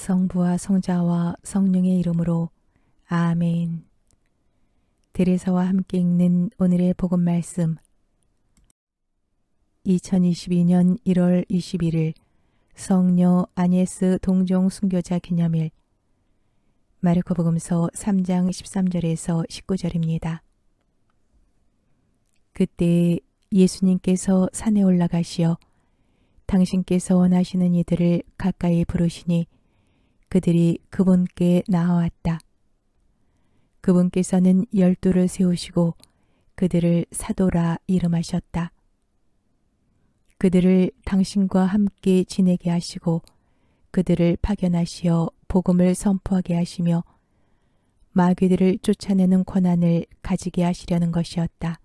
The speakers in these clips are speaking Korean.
성부와 성자와 성령의 이름으로 아멘. 데레사와 함께 읽는 오늘의 복음 말씀. 2022년 1월 21일 성녀 아니에스 동종 순교자 기념일 마르코 복음서 3장 13절에서 19절입니다. 그때 예수님께서 산에 올라가시어 당신께서 원하시는 이들을 가까이 부르시니 그들이 그분께 나아왔다. 그분께서는 열두를 세우시고 그들을 사도라 이름하셨다. 그들을 당신과 함께 지내게 하시고 그들을 파견하시어 복음을 선포하게 하시며 마귀들을 쫓아내는 권한을 가지게 하시려는 것이었다.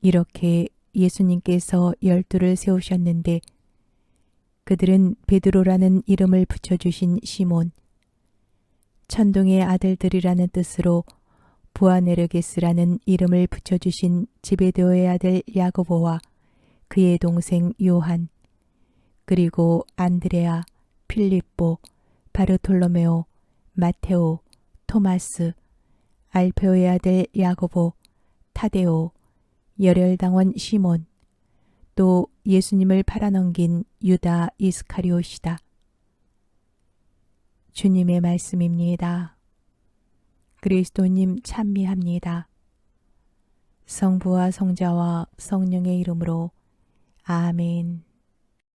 이렇게 예수님께서 열두를 세우셨는데 그들은 베드로라는 이름을 붙여주신 시몬, 천둥의 아들들이라는 뜻으로 부아네르게스라는 이름을 붙여주신 지베데오의 아들 야고보와 그의 동생 요한, 그리고 안드레아, 필립보, 바르톨로메오, 마테오, 토마스, 알페오의 아들 야고보, 타데오, 열혈당원 시몬, 또 예수님을 팔아넘긴 유다 이스카리옷이다. 주님의 말씀입니다. 그리스도님 찬미합니다. 성부와 성자와 성령의 이름으로 아멘.